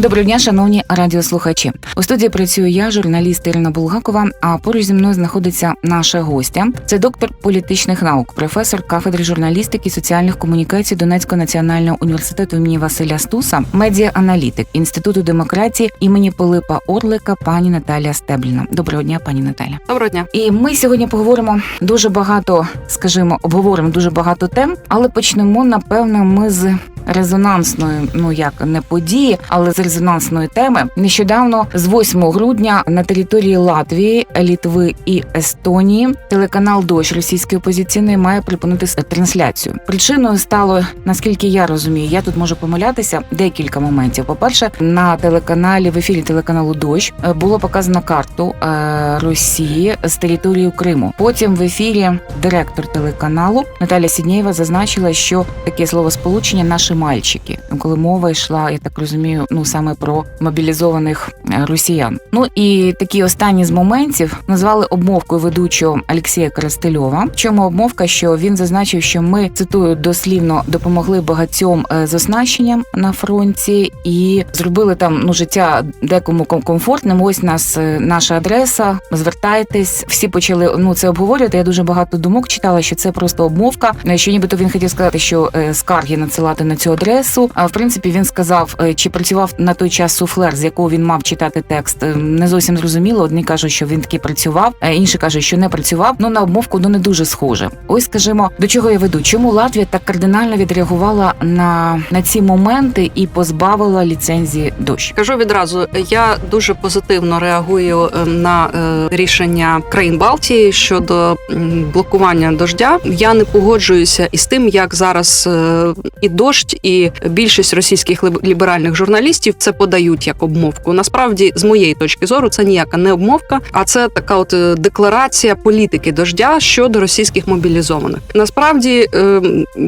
Доброго дня, шановні радіослухачі. У студії працюю я, журналіст Ірина Булгакова. А поруч зі мною знаходиться наша гостя. Це доктор політичних наук, професор кафедри журналістики і соціальних комунікацій Донецького національного університету імені Василя Стуса, медіа-аналітик інституту демократії імені Пилипа Орлика, пані Наталія Стебліна. Доброго дня, пані Наталя. Доброго дня. І ми сьогодні поговоримо дуже багато, скажімо, обговоримо дуже багато тем, але почнемо напевно ми з резонансної, ну як не події, але з резонансної теми. Нещодавно, з 8 грудня, на території Латвії, Літви і Естонії, телеканал Дощ російської опозиційної має припинити трансляцію. Причиною стало, наскільки я розумію, я тут можу помилятися, декілька моментів. По перше, на телеканалі в ефірі телеканалу Дощ е, було показано карту е, Росії з території Криму. Потім в ефірі директор телеканалу Наталя Сіднєєва зазначила, що таке словосполучення наші мальчики, коли мова йшла, я так розумію, ну саме про мобілізованих е, росіян. Ну і такі останні з моментів назвали обмовкою ведучого Олексія Коростельова. Чому обмовка, що він зазначив, що ми цитую дослівно допомогли багатьом е, з оснащенням на фронті і зробили там ну життя декому комфортним. Ось нас е, наша адреса. Звертайтесь. Всі почали ну це обговорювати. Я дуже багато думок читала, що це просто обмовка. Що нібито він хотів сказати, що скарги надсилати на цю адресу. А в принципі він сказав, е, чи працював на той час суфлер, з якого він мав читати текст. е, Не зовсім зрозуміло. Одні кажуть, що він таки працював, а інші кажуть, що не працював. Ну на обмовку ну не дуже схоже. Ось скажімо, до чого я веду. Чому Латвія так кардинально відреагувала на, на ці моменти і позбавила ліцензії дощ? Кажу відразу, я дуже позитивно реагую е, на е, рішення країн Балтії щодо блокування дождя. Я не погоджуюся із тим, як зараз е, і дощ, і більшість російських ліберальних журналістів це подають як обмовку. Насправді, з моєї точки зору, це ніяка не обмовка, а це така от е, декларація політики дождя щодо російських мобілізованих. Насправді е,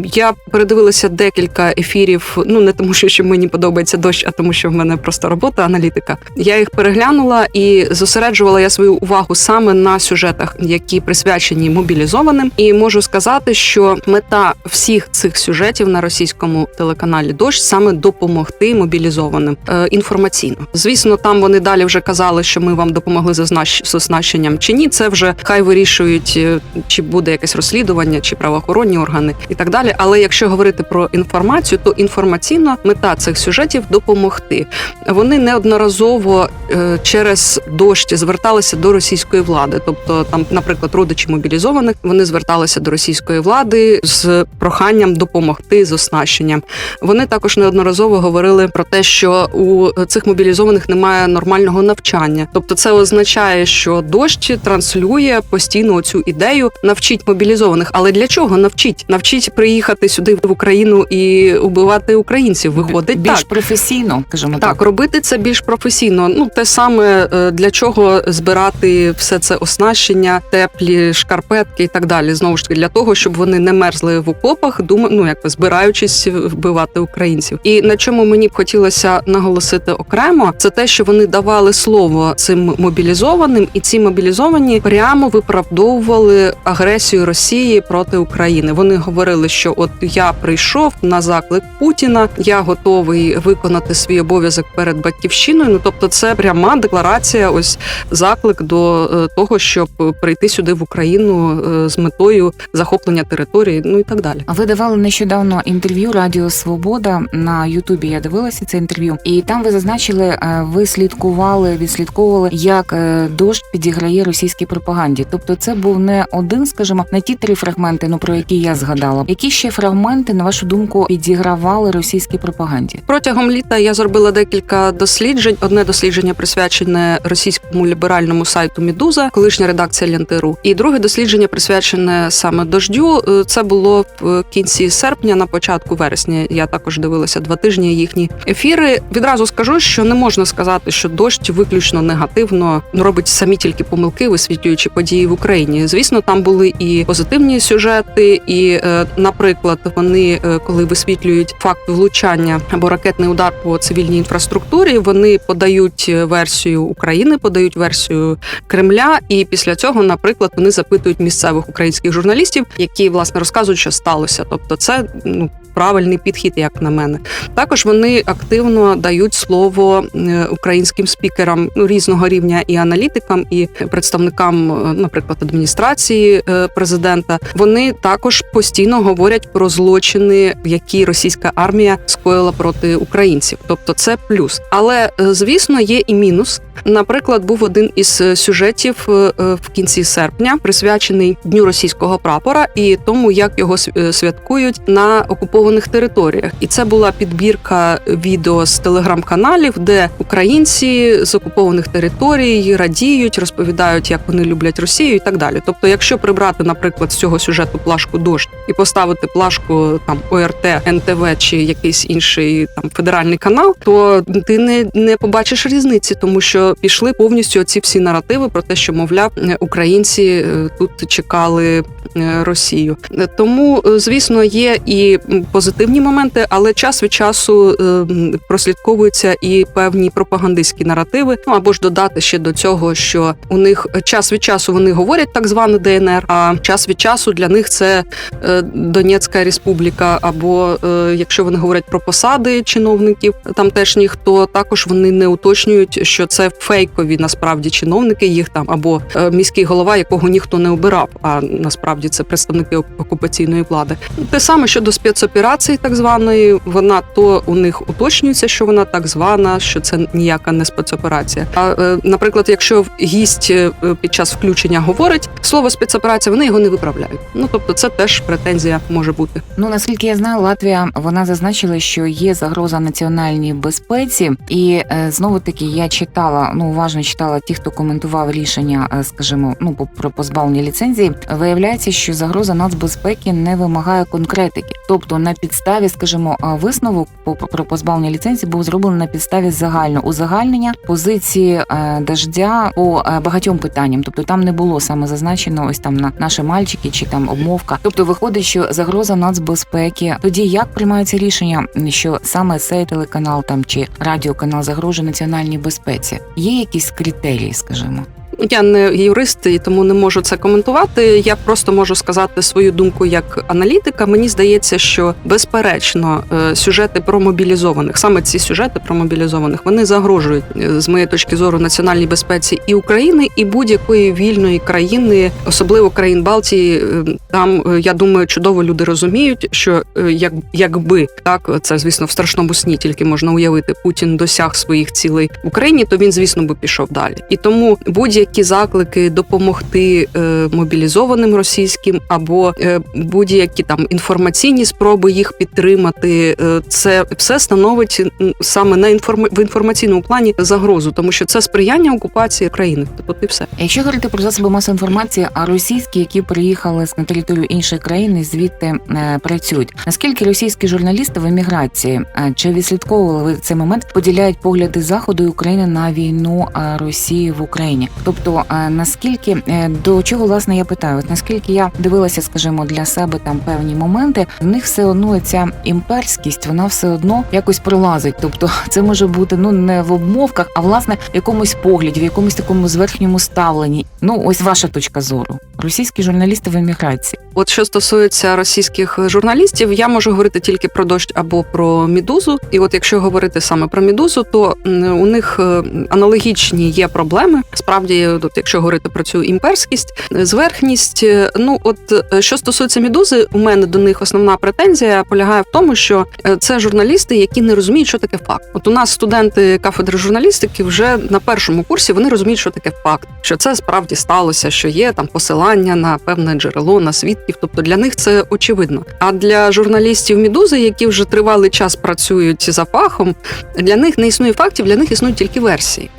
я передивилася декілька ефірів. Ну не тому, що мені подобається дощ, а тому, що в мене просто робота аналітика. Я їх переглянула і зосереджувала я свою увагу саме на сюжетах, які присвячені мобілізованим. І можу сказати, що мета всіх цих сюжетів на російському телеканалі Дощ саме допомогти мобілізованим е, інформаційно. Звісно, там вони далі вже казали, що ми вам допомогли з оснащенням чи ні. Це вже хай вирішують, е, чи буде якесь розслідування, чи правоохоронні органи і так далі. Але якщо говорити про інформацію, то інформаційно мета цих сюжетів допомогти. Вони неодноразово е, через дощ зверталися до російської влади. Тобто, там, наприклад, родичі мобілізованих вони зверталися до російської влади з проханням допомогти з оснащенням. Вони також неодноразово говорили про те, що у цих мобілізованих немає нормального навчання. Тобто, це означає, що дощ транслює постійно цю ідею навчить мобілізованих. Але для чого навчить? Навчить приїхати сюди в Україну і убивати українців. Виходить більш так. професійно, скажімо так. Так, робити це більш професійно. Ну те саме е, для чого збирати все це оснащення, теплі шкарпетки і так далі. Знову ж таки, для того, щоб вони не мерзли в окопах, дума, ну якби збираючись вбивати українців. І на чому мені б хотілося наголосити окремо, це те, що вони давали слово цим мобілізованим, і ці мобілізовані прямо виправдовували агресію Росії проти України. Вони говорили, що от я прийшов на заклик Путіна, я готовий виконати свій обов'язок перед батьківщиною. Ну тобто, це пряма декларація, ось заклик до е, того, щоб прийти сюди в Україну е, з метою захоплення території, ну і так далі. А Ви давали нещодавно інтерв'ю Радіо Свобода на Ютубі. Я дивилася це інтерв'ю, і там ви зазначили, е, ви слідкували, відслідковували, як е, дощ підіграє російській пропаганді. Тобто, це був не один, скажімо, не ті три фрагменти, ну про які я згадала. Які ще фрагменти, на вашу думку, підігравали російській пропаганді? Протягом літа я зробила декілька досліджень. Одне дослідження присвячене російському ліберальному сайту Медуза, колишня редакція Лянтиру. І друге дослідження присвячене саме дождю. Е, Це було в кінці серпня, на початку вересня. Тижні. Я також дивилася два тижні їхні ефіри. Відразу скажу, що не можна сказати, що дощ виключно негативно робить самі тільки помилки, висвітлюючи події в Україні. Звісно, там були і позитивні сюжети, і, е, наприклад, вони, е, коли висвітлюють факт влучання або ракетний удар по цивільній інфраструктурі, вони подають е, версію України, подають версію Кремля, і після цього, наприклад, вони запитують місцевих українських журналістів, які власне розказують, що сталося. Тобто, це ну. Правильний підхід, як на мене, також вони активно дають слово е, українським спікерам ну, різного рівня і аналітикам, і представникам, е, наприклад, адміністрації е, президента. Вони також постійно говорять про злочини, які російська армія скоїла проти українців. Тобто, це плюс. Але звісно, є і мінус. Наприклад, був один із сюжетів в кінці серпня, присвячений дню російського прапора і тому, як його святкують на окупованих територіях. І це була підбірка відео з телеграм-каналів, де українці з окупованих територій радіють, розповідають, як вони люблять Росію, і так далі. Тобто, якщо прибрати, наприклад, з цього сюжету плашку дощ і поставити плашку там ОРТ, НТВ чи якийсь інший там федеральний канал, то ти не, не побачиш різниці, тому що пішли повністю ці всі наративи про те, що мовляв українці е, тут чекали е, Росію. Е, Тому, звісно, є і м, позитивні моменти, але час від часу е, прослідковуються і певні пропагандистські наративи. Ну або ж додати ще до цього, що у них час від часу вони говорять так зване ДНР, а час від часу для них це е, Донецька Республіка, або е, якщо вони говорять про посади чиновників тамтешніх, то також вони не уточнюють, що це фейкові насправді чиновники, їх там або е, міський голова, якого ніхто не обирав. А насправді це представники окупаційної влади. Те саме щодо спецоперації, так званої, вона то у них уточнюється, що вона так звана, що це ніяка не спецоперація. А е, наприклад, якщо гість е, під час включення говорить слово спецоперація, вони його не виправляють. Ну тобто, це теж претензія може бути. Ну наскільки я знаю, Латвія вона зазначила, що є загроза національній безпеці, і е, знову таки я читала, ну уважно читала ті, хто коментував рішення, скажімо, ну про позбавлення ліцензії. Виявляється, що загроза нацбезпеки не вимагає конкретики, тобто на підставі, скажімо, е, висновок про позбавлення ліцензії був зроблений на підставі загального узагальнення позиції е, дождя по е, багатьом питанням. Тобто там не було саме зазначено ось там на наші мальчики чи там обмовка. Тобто виходить, що загроза нацбезпеки. Тоді як приймається рішення, що саме цей телеканал там чи радіоканал загрожує національній безпеці? Є якісь критерії, скажімо? Я не юрист і тому не можу це коментувати. Я просто можу сказати свою думку як аналітика. Мені здається, що безперечно е, сюжети про мобілізованих, саме ці сюжети про мобілізованих, вони загрожують е, з моєї точки зору національній безпеці і України, і будь-якої вільної країни, особливо країн Балтії. Е, Там я думаю, чудово люди розуміють, що як якби так це звісно в страшному сні, тільки можна уявити, Путін досяг своїх цілей в Україні, то він, звісно, би пішов далі. І тому будь-які заклики допомогти е, мобілізованим російським або е, будь-які там інформаційні спроби їх підтримати, е, це все становить саме на інформ... в інформаційному плані загрозу, тому що це сприяння окупації країни. От і все. Якщо говорити про засоби масової інформації, а російські, які приїхали на територію іншої країни, звідти працюють. Наскільки російські журналісти в еміграції чи відслідковували ви цей момент, поділяють погляди заходу і України на війну Росії в Україні? Тобто, е, наскільки е, до чого власне я питаю? От наскільки я дивилася, скажімо, для себе там певні моменти, в них все одно ця імперськість, вона все одно якось пролазить. Тобто, це може бути ну не в обмовках, а власне в якомусь погляді, в якомусь такому зверхньому ставленні. Ну, ось ваша точка зору. Російські журналісти в еміграції. От що стосується російських журналістів, я можу говорити тільки про дощ або про мідузу. І от якщо говорити саме про мідузу, то у них е, аналогічні є проблеми. Справді, от якщо говорити про цю імперськість, зверхність. е, Ну от е, що стосується мідузи, у мене до них основна претензія полягає в тому, що е, це журналісти, які не розуміють, що таке факт. От у нас студенти кафедри журналістики вже на першому курсі вони розуміють, що таке факт, що це справді сталося, що є там посилання на певне джерело, на свідків. Тобто для них це очевидно. А для журналістів Мідузи, які вже тривалий час працюють за фахом, для них не існує фактів, для них існують тільки версії.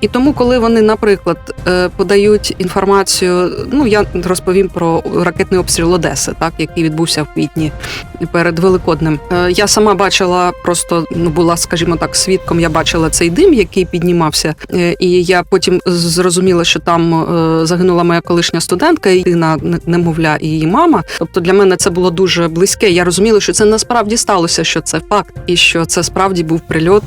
І тому, коли вони, наприклад, е, подають інформацію, ну я розповім про ракетний обстріл Одеси, так який відбувся в квітні перед Великоднем. Е, Я сама бачила, просто ну була, скажімо так, свідком. Я бачила цей дим, який піднімався, Е, і я потім зрозуміла, що там загинула моя колишня студентка, і дитина, н- немовля, і її мама. Тобто для мене це було дуже близьке. Я розуміла, що це насправді сталося, що це факт, і що це справді був прильот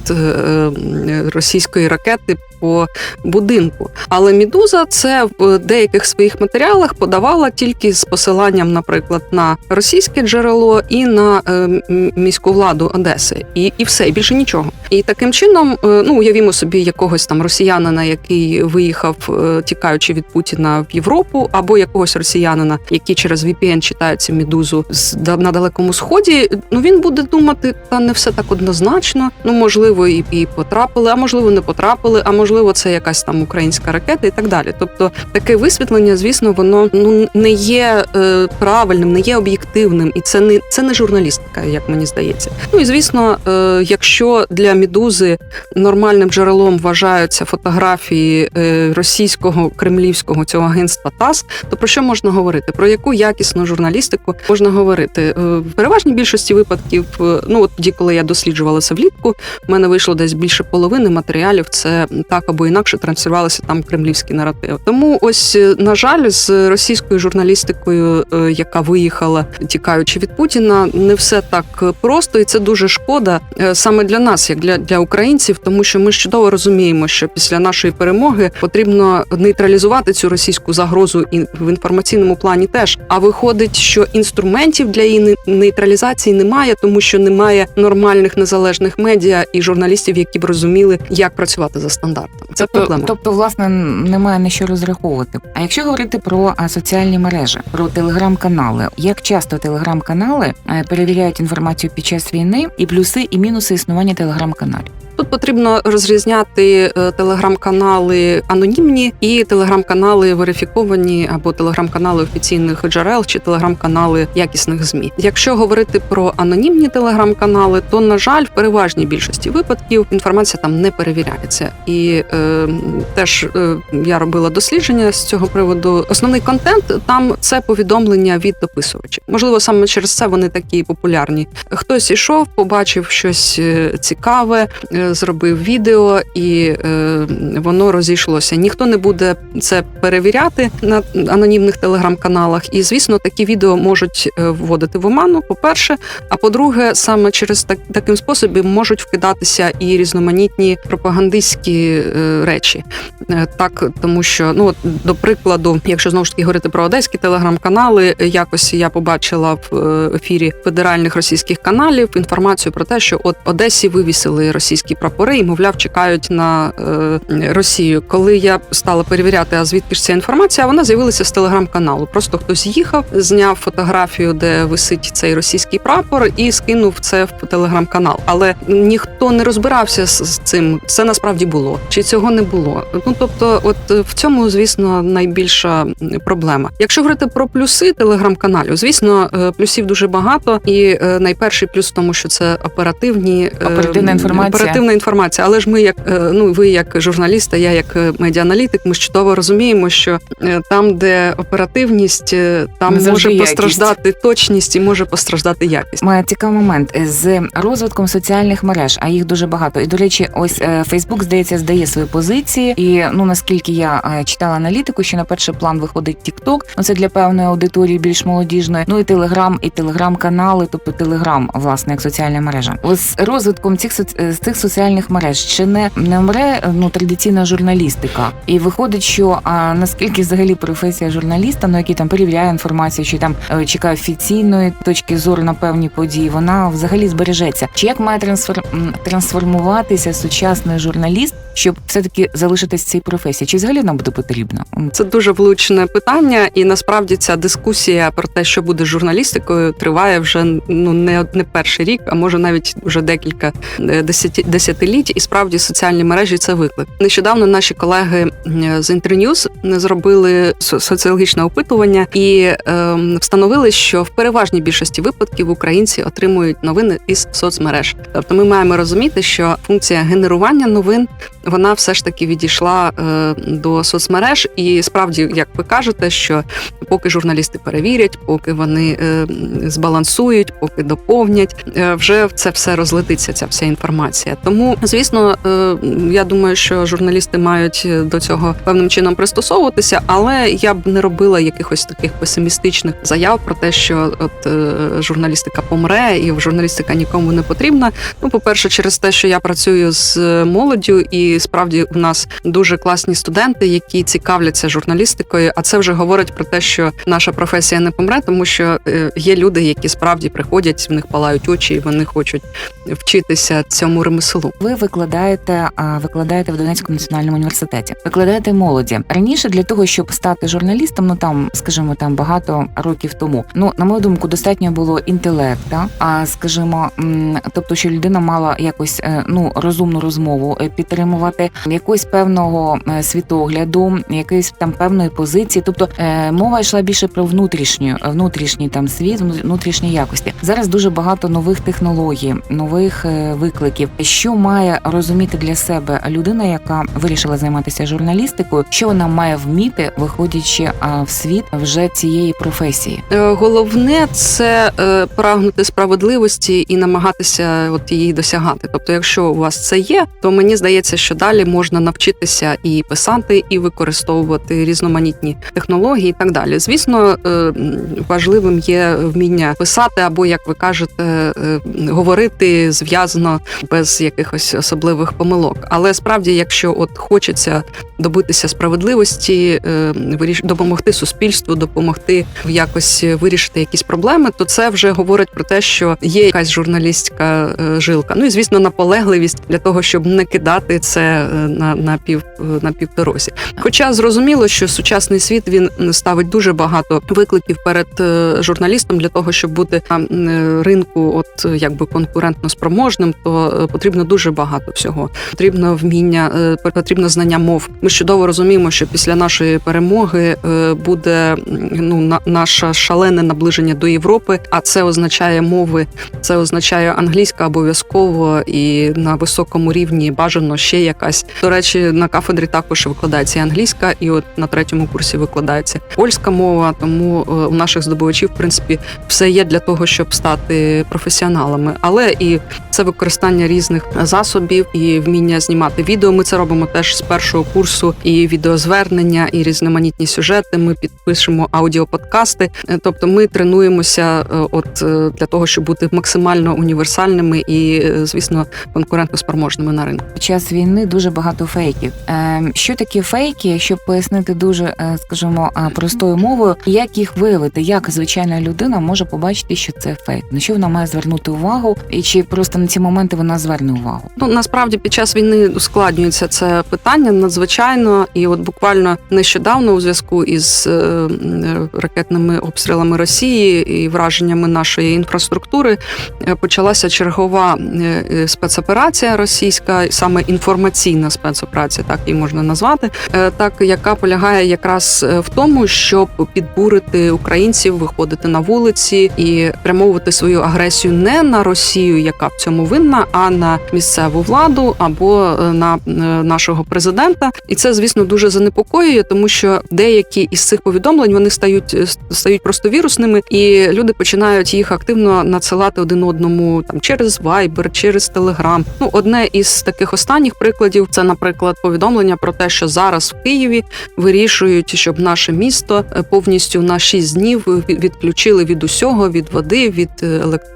російської ракети по будинку. Але Мідуза це в деяких своїх матеріалах подавала тільки з посиланням, наприклад, на російське джерело і на е, міську владу Одеси, і, і все, більше нічого. І таким чином, е, ну уявімо собі якогось там росіянина, який виїхав, е, тікаючи від Путіна в Європу, або якогось росіянина, який через VPN читає цю мідузу на далекому сході. Ну він буде думати, та не все так однозначно. Ну можливо, і, і потрапили, а можливо, не потрапили, а можливо, це якась там українська ракета і так далі. Тобто, таке висвітлення, звісно, воно ну не є е, правильним, не є об'єктивним, і це не це не журналістика, як мені здається. Ну і звісно, е, якщо для Мідузи нормальним джерелом вважаються фотографії е, російського кремлівського цього агентства ТАСС, то про що можна говорити? Про яку якісну журналістику можна говорити? Е, В переважній більшості випадків, е, ну от тоді, коли я досліджувала це влітку, в мене вийшло десь більше половини матеріалів. Це так або інакше транслювалися там кремлівські наративи. Тому ось е, на жаль, з російською журналістикою, е, яка виїхала тікаючи від Путіна, не все так просто, і це дуже шкода е, саме для нас, як для, для українців, тому що ми чудово розуміємо, що після нашої перемоги потрібно нейтралізувати цю російську загрозу і в інформаційному плані теж. А виходить, що інструментів для її нейтралізації немає, тому що немає нормальних незалежних медіа і журналістів, які б розуміли, як працювати за стандартами. Це Тобто, проблема. тобто, власне, немає на що розраховувати. А якщо говорити про а, соціальні мережі, про телеграм-канали, як часто телеграм-канали е, перевіряють інформацію під час війни і плюси і мінуси існування телеграм-каналів? Тут потрібно розрізняти е, телеграм-канали анонімні і телеграм-канали верифіковані або телеграм-канали офіційних джерел чи телеграм-канали якісних змі. Якщо говорити про анонімні телеграм-канали, то на жаль, в переважній більшості випадків інформація там не перевіряється. І е, теж е, я робила дослідження з цього приводу. Основний контент там це повідомлення від дописувачів. Можливо, саме через це вони такі популярні. Хтось ішов, побачив щось е, цікаве, е, зробив відео, і е, воно розійшлося. Ніхто не буде це перевіряти на анонімних телеграм-каналах. І звісно, такі відео можуть е, вводити в оману. По-перше, а по-друге, саме через так, таким способом можуть вкидатися і різноманітні пропагандистські е, речі. Так, тому що ну от, до прикладу, якщо знову ж таки говорити про одеські телеграм-канали, якось я побачила в ефірі федеральних російських каналів інформацію про те, що от Одесі вивісили російські прапори і, мовляв, чекають на е, Росію. Коли я стала перевіряти, а звідки ж ця інформація, вона з'явилася з телеграм-каналу. Просто хтось їхав, зняв фотографію, де висить цей російський прапор, і скинув це в телеграм-канал. Але ніхто не розбирався з, з цим. Це насправді було чи цього не було. Ну тобто, от е, в цьому, звісно, найбільша проблема. Якщо говорити про плюси телеграм-каналів, звісно, е, плюсів дуже багато, і е, найперший плюс в тому, що це оперативні Оперативна інформація. Оперативна інформація. Але ж ми, як е, ну ви як журналіст, а я як е, медіаналітик, ми ж чудово розуміємо, що е, там, де оперативність, там завжди може якість. постраждати точність і може постраждати якість. Має цікавий момент з розвитком соціальних мереж, а їх дуже багато. І до речі, ось Фейсбук здається здає свої позиції. І ну наскільки я читала аналітику, що на перший план виходить TikTok, ну це для певної аудиторії більш молодіжної. Ну і Телеграм, і телеграм-канали, тобто Телеграм, власне, як соціальна мережа. Ось з розвитком цих соц- цих соціальних мереж чи не, не мре ну традиційна журналістика? І виходить, що а наскільки взагалі професія журналіста, ну який там перевіряє інформацію, чи там е, чекає офіційної точки зору на певні події, вона взагалі збережеться. Чи як має трансфер... трансформуватися сучасний журналіст, щоб все таки залишитись в цій професії? Чи взагалі нам буде потрібно? Це дуже влучне питання, і насправді ця дискусія про те, що буде журналістикою, триває вже ну не, не перший рік, а може навіть вже декілька е, десяті, десятиліть, і справді соціальні мережі це виклик. Нещодавно наші колеги з Інтерньюз зробили соціологічне опитування і ем, встановили, що в переважній більшості випадків українці отримують новини із соцмереж. Тобто, ми маємо розуміти, що функція генерування новин вона все ж таки відійшла е, до соцмереж, і справді, як ви кажете, що поки журналісти перевірять, поки вони е, збалансують, поки доповнять, е, вже це все розлетиться, ця вся інформація. Тому, звісно, е, я думаю, що журналісти мають до цього певним чином пристосовуватися, але я б не робила якихось таких песимістичних заяв про те, що от е, журналістика помре і журналістика нікому не потрібна. Ну, по-перше, через те, що я працюю з молоддю, і справді у нас дуже класні студенти, які цікавляться журналістикою. А це вже говорить про те, що наша професія не помре, тому що е, є люди, які справді приходять, в них палають очі, і вони хочуть вчитися цьому ремеслу. Ви викладаєте, викладаєте в Донецькому національному університеті. Викладаєте молоді раніше для того, щоб стати журналістом, ну там, скажімо, там багато років тому. Ну на мою думку, достатньо було інтелекта. А скажімо, тобто, що людина мала якось е, ну розумну розмову е, підтримувати, якогось певного е, світогляду, якоїсь там певної позиції. Тобто мова йшла більше про внутрішню, внутрішній там світ, внутрішні якості. Зараз дуже багато нових технологій, нових викликів. Що має розуміти для себе людина, яка вирішила займатися журналістикою, що вона має вміти, виходячи в світ вже цієї професії? Е, Головне це е, прагнути справедливості і намагатися от її досягати. Тобто, якщо у вас це є, то мені здається, що далі можна навчитися і писати, і використовувати різноманітні технології, і так далі. Звісно, е, важливим є вміння писати, або як ви кажете, говорити зв'язано без якихось особливих помилок. Але справді, якщо от хочеться добитися справедливості, е, допомогти суспільству, допомогти в якось вирішити якісь проблеми, то це вже говорить про те, що є якась журналістська е, жилка. Ну і звісно, наполегливість для того, щоб не кидати це е, на, на пів на півдорозі. Хоча зрозуміло, що сучасний світ він ставить дуже багато викликів перед журналістом для того, щоб бути на ринку, от якби конкурентно спроможним, то потрібно дуже багато всього. Потрібно вміння, е, потрібно знання мов. Ми чудово розуміємо, що після нашої перемоги е, буде ну на наше шалене наближення до Європи, а це означає мови, це означає англійська обов'язково і на високому рівні бажано ще якась. До речі, на кафедрі також викладається і англійська, і от на третьому курсі викладається польська мова. Тому е, у наших здобувачів, в принципі, все є для того, щоб стати професіоналами. Але і це використання різних засобів і вміння знімати відео. Ми це робимо теж з першого курсу. І відеозвернення, і різноманітні сюжети. Ми підпишемо аудіоподкасти. Е, Тобто, ми тренуємося, е, от е, для того, щоб бути максимально універсальними і, звісно, конкурентоспроможними на ринку. Під час війни дуже багато фейків. Е, що такі фейки, щоб пояснити дуже, скажімо, простою мовою, як їх виявити, як звичайна людина може побачити, що це фейк, на що вона має звернути увагу, і чи просто на ці моменти вона зверне увагу? Ну насправді під час війни ускладнюється це питання надзвичайно, і от буквально нещодавно у зв'язку із е, ракетними обстрілами Росії і враженнями нашої інфраструктури е, почалася чергова е, спецоперація російська, саме інформаційна спецоперація, так її можна назвати, так яка полягає якраз в тому, щоб підбурити українців, виходити на вулиці і прямовувати свою агресію не на Росію, яка в цьому винна, а на місцеву владу або е, на е, нашого президента. І це, звісно, дуже занепокоює, тому що деякі із цих повідомлень вони стають е, стають просто вірусними, і люди починають їх активно надсилати один одному там через Viber, через Telegram. Ну, одне із таких останніх прикладів це, наприклад, повідомлення про те, що зараз в Києві вирішують, щоб наше місто повністю на 6 днів відключили від усього, від води, від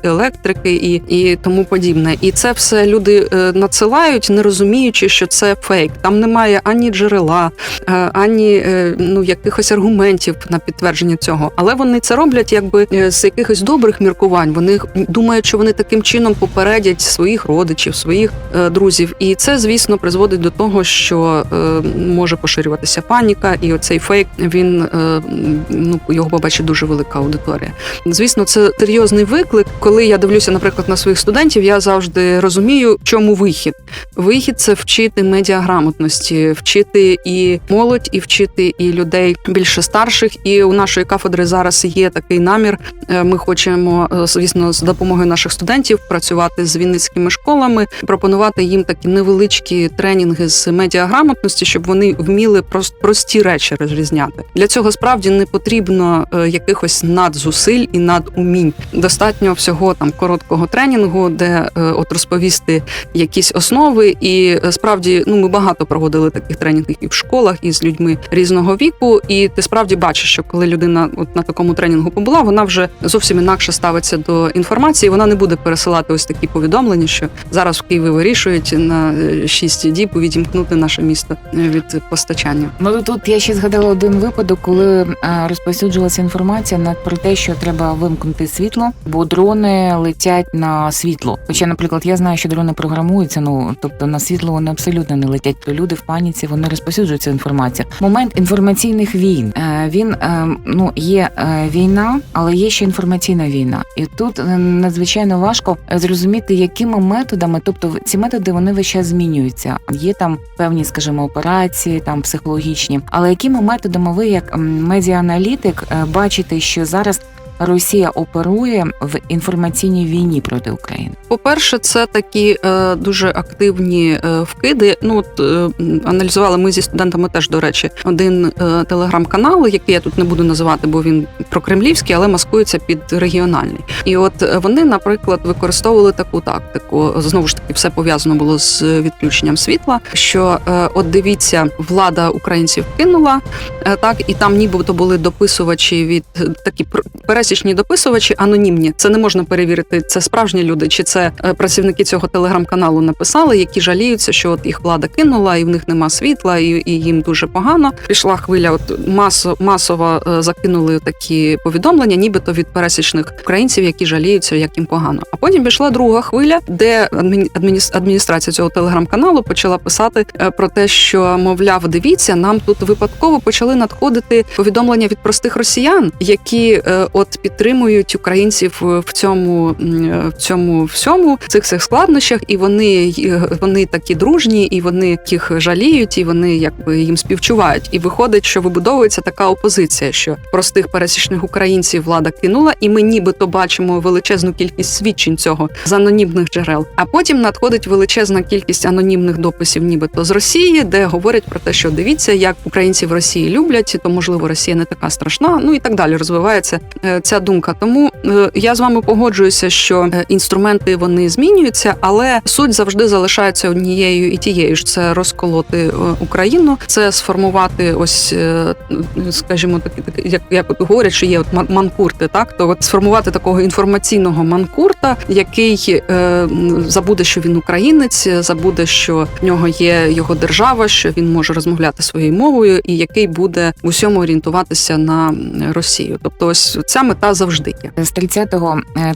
електрики і, і тому подібне. І це все люди е, надсилають, не розуміючи, що це фейк. Там немає ані джерела, е, ані е, ну якихось аргументів на підтвердження цього. Але вони це роблять якби з якихось добрих міркувань. Вони думають, що вони таким чином попередять своїх родичів, своїх друзів. І це, звісно, призводить до того, що може поширюватися паніка, і оцей фейк він ну його побачить дуже велика аудиторія. Звісно, це серйозний виклик. Коли я дивлюся, наприклад, на своїх студентів, я завжди розумію, чому вихід. Вихід це вчити медіаграмотності, вчити і молодь, і вчити і людей більше старших. І у нашої кафедри зараз є такий намір. Е, Ми хочемо, е, звісно, з допомогою наших студентів працювати з вінницькими школами, пропонувати їм такі невеличкі тренінги з медіаграмотності, щоб вони вміли прос- прості речі розрізняти. Для цього справді не потрібно е, якихось надзусиль і надумінь. Достатньо всього там короткого тренінгу, де от розповісти якісь основи. І е, справді ну ми багато проводили таких тренінгів і в школах, і з людьми різного віку. І ти справді бачиш, що коли людина от на такому тренінгу побула, вона вже зовсім інакше ставиться до інформації. Вона не буде пересилати ось такі повідомлення, що зараз в Києві вирішують на 6 діб відімкнути наше місто е, від постачання. Ну тут я ще згадала один випадок, коли е, розповсюджувалася інформація на про те, що треба вимкнути світло, бо дрони летять на світло. Хоча, наприклад, я знаю, що дрони програмуються. Ну тобто на світло вони абсолютно не летять. То люди в паніці вони розповсюджують цю інформацію. Момент інформаційних війн. Е, Він е, ну є е, війна, але є ще інформаційна війна, і тут надзвичайно важко зрозуміти, якими методами, тобто ці методи вони весь час змінюються. Є там певні, скажімо, операції, там психологічні. Але якими методами ви, як м, медіааналітик, е, бачите, що зараз Росія оперує в інформаційній війні проти України? По-перше, це такі е, дуже активні е, вкиди. Ну от е, аналізували ми зі студентами теж, до речі, один е, телеграм-канал, який я тут не буду називати, бо він прокремлівський, але маскується під регіональний. І от е, вони, наприклад, використовували таку тактику. Знову ж таки, все пов'язано було з відключенням світла. Що е, от дивіться, влада українців кинула е, так, і там нібито були дописувачі від е, такі пр- пересічні дописувачі, анонімні. Це не можна перевірити. Це справжні люди, чи це е, працівники цього телеграм-каналу написали, які жаліються, що от їх влада кинула, і в них нема світла, і, і їм дуже погано. Пішла хвиля, от масо, масово е, закинули такі повідомлення, нібито від пересічних українців, які жаліються, як їм погано. А потім пішла друга хвиля, де адміні- адміні- адміністрація цього телеграм-каналу почала писати е, про те, що мовляв, дивіться, нам тут випадково почали надходити повідомлення від простих росіян, які от підтримують українців в цьому е, в цьому всьому цих всіх складнощах, і вони е, вони такі дружні, і вони їх жаліють, і вони якби їм співчувають. І виходить, що вибудовується така опозиція, що простих пересічних українців влада кинула, і ми нібито бачимо величезну кількість свідчень цього з анонімних джерел. А потім надходить величезна кількість анонімних дописів, нібито з Росії, де говорять про те, що дивіться, як українці в Росії люблять, то можливо Росія не така страшна. Ну і так далі розвивається е, ця думка. Тому е, я з вами погоджуюся, що е, інструменти вони змінюються, але суть завжди залишається однією і тією ж це розколоти е, Україну, це сформувати ось, е, скажімо, такі як, як от говорять, що є от ман- манкурти, так то от сформувати такого інформаційного манкурта, який е, забуде, що він українець, забуде, що в нього є його держава, що він може розмовляти своєю мовою, і який буде в усьому орієнтуватися на Росію. Тобто, ось ця мета завжди є. З 30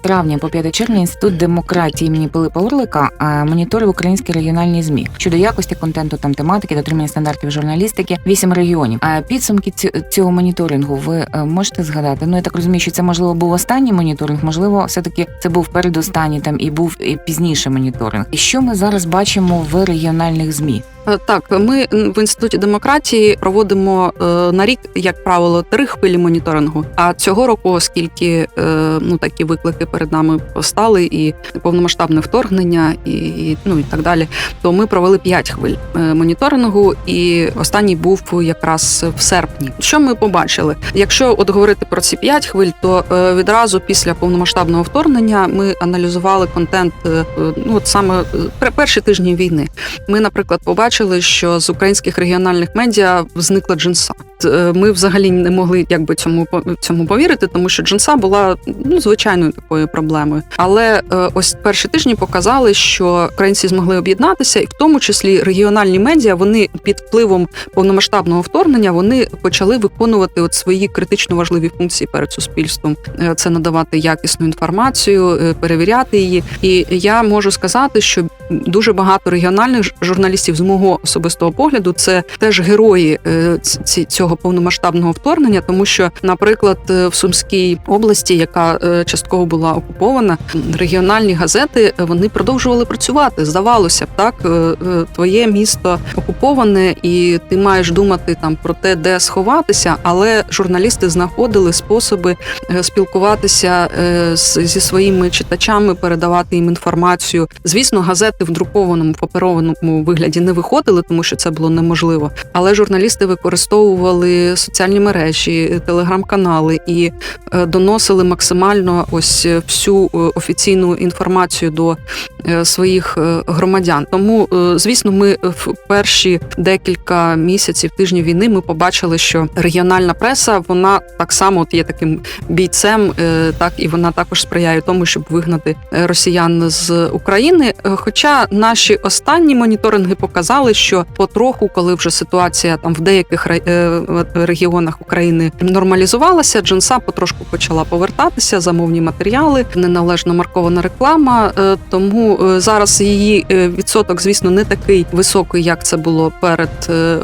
травня по 5 червня інститут демократії імені Пилипа Орлика е, моніторив українські регіональні змі щодо якості контенту, там тематики, дотримання стандартів журналістики. Вісім регіонів. А підсумки ці- цього моніторингу ви е, можете згадати? Ну я так розумію, що це можливо був останній моніторинг, можливо, все таки це був передостанній там і був і пізніше моніторинг. І що ми зараз бачимо в регіональних змі? Е, Так, ми в інституті демократії проводимо е, на рік, як правило, три хвилі моніторингу. А цього року, оскільки е, ну такі виклики перед нами постали, і повномасштабне вторгнення, і, ну і так далі, то ми провели п'ять хвиль моніторингу, і останній був якраз в серпні. Що ми побачили? Якщо от говорити про ці п'ять хвиль, то відразу після повномасштабного вторгнення ми аналізували контент. Ну от саме перші тижні війни. Ми, наприклад, побачили, що з українських регіональних медіа зникла джинса. Е, Ми взагалі не могли якби цьому цьому повірити, тому що джинса була ну звичайною такою проблемою. Але е, ось перші тижні показали, що українці змогли об'єднатися, і в тому числі регіональні медіа вони під впливом повномасштабного вторгнення вони почали виконувати от свої критично важливі функції перед суспільством. Е, Це надавати якісну інформацію, перевіряти її. І я можу сказати, що дуже багато регіональних журналістів з мого особистого погляду це теж герої ці- цього цього повномасштабного вторгнення, тому що, наприклад, е, в Сумській області, яка е, частково була окупована, регіональні газети е, вони продовжували працювати. Здавалося б, так твоє місто окуповане, і ти маєш думати там про те, де сховатися, але журналісти знаходили способи спілкуватися зі своїми читачами, передавати їм інформацію. Звісно, газети в друкованому паперованому вигляді не виходили, тому що це було неможливо. Але журналісти використовували соціальні мережі, телеграм-канали і е, доносили максимально ось е, всю е, офіційну інформацію до е, своїх е, громадян. Тому, е, звісно, ми в перші декілька місяців тижнів війни ми побачили, що регіональна преса вона так само от є таким бійцем, е, так і вона також сприяє тому, щоб вигнати е, росіян з України. Е, Хоча наші останні моніторинги показали, що потроху, коли вже ситуація там в деяких е, регіонах України нормалізувалася, джинса потрошку почала повертатися, замовні матеріали, неналежно маркована реклама. е, Тому е, зараз її е, відсоток, звісно, не такий високий, як це було перед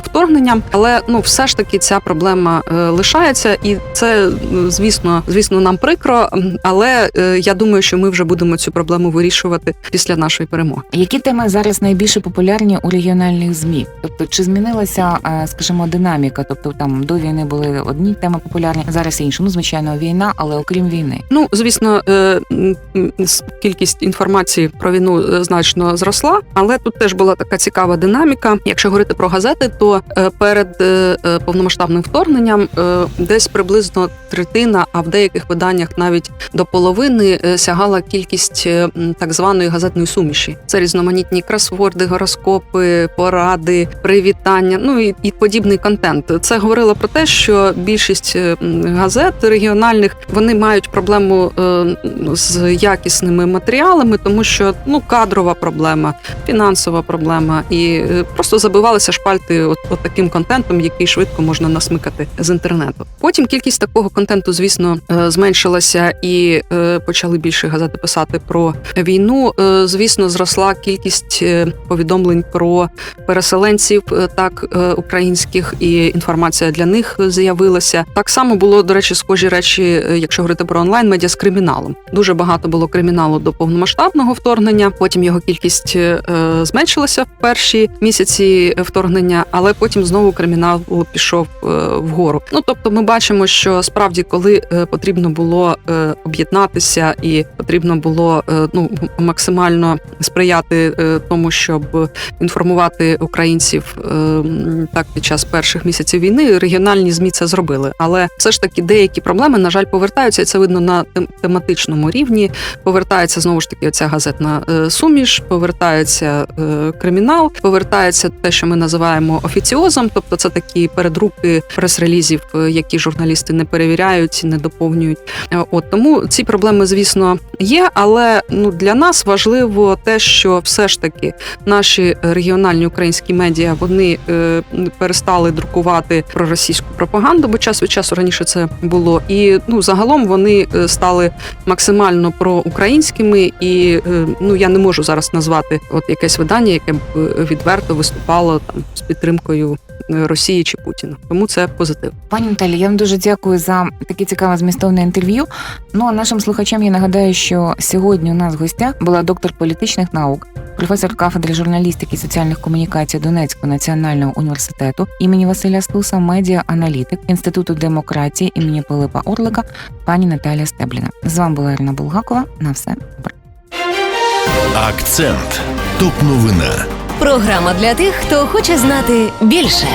вторгненням, але ну все ж таки ця проблема лишається, і це звісно, звісно, нам прикро. Але я думаю, що ми вже будемо цю проблему вирішувати після нашої перемоги. Які теми зараз найбільше популярні у регіональних змі? Тобто, чи змінилася, скажімо, динаміка? Тобто там до війни були одні теми популярні, зараз інші. Ну, звичайно, війна, але окрім війни. Ну, звісно, е, кількість інформації про війну е, значно зросла, але тут теж була така цікава динаміка. Якщо говорити про газети, то е, перед повномасштабним вторгненням десь приблизно третина, а в деяких виданнях навіть до половини сягала кількість так званої газетної суміші. Це різноманітні кросворди, гороскопи, поради, привітання, ну і, і подібний контент. Це говорило про те, що більшість е, газет регіональних вони мають проблему е, з якісними матеріалами, тому що ну кадрова проблема, фінансова проблема, і е, просто забивалися шпальти от, от таким контентом, який швидко можна насмикати з інтернету. Потім кількість такого контенту, звісно, зменшилася і почали більше газети писати про війну. Звісно, зросла кількість повідомлень про переселенців, так українських, і інформація для них з'явилася. Так само було до речі, схожі речі, е, якщо говорити про онлайн медіа з криміналом. Дуже багато було криміналу до повномасштабного вторгнення. Потім його кількість е, зменшилася в перші місяці вторгнення, але потім знову кримінал пішов е, вгору. Ну тобто, ми бачимо, що справді, коли е, потрібно було е, об'єднатися і потрібно було е, ну максимально сприяти е, тому, щоб інформувати українців е, так під час перших місяців війни. Регіональні змі це зробили, але все ж таки деякі проблеми на жаль повертаються. і Це видно на тематичному рівні. Повертається знову ж таки оця газетна е, суміш, повертається е, кримінал, повертається те, що ми називаємо офіціозом, тобто це такі передруки прес-релізів, е, які журналісти не перевіряють, не доповнюють. От тому ці проблеми, звісно, є. Але ну для нас важливо те, що все ж таки наші регіональні українські медіа вони перестали друкувати проросійську пропаганду, бо час від часу раніше це було. І ну загалом вони е, стали максимально проукраїнськими, і е, ну я не можу зараз назвати от якесь видання, яке б е, відверто виступало там з підтримкою Росії чи Путіна. Тому це позитив. Пані Наталі, я вам дуже дякую за таке цікаве змістовне інтерв'ю. Ну а нашим слухачам я нагадаю, що сьогодні у нас в гостях була доктор політичних наук, професор кафедри журналістики і соціальних комунікацій Донецького національного університету імені Василя Стуса, медіа-аналітик Інституту демократії імені Пилипа Орлика, пані Наталія Стебліна. З вами була Ірина Булгакова. На все добре. Акцент. Топ новина. Програма для тих, хто хоче знати більше.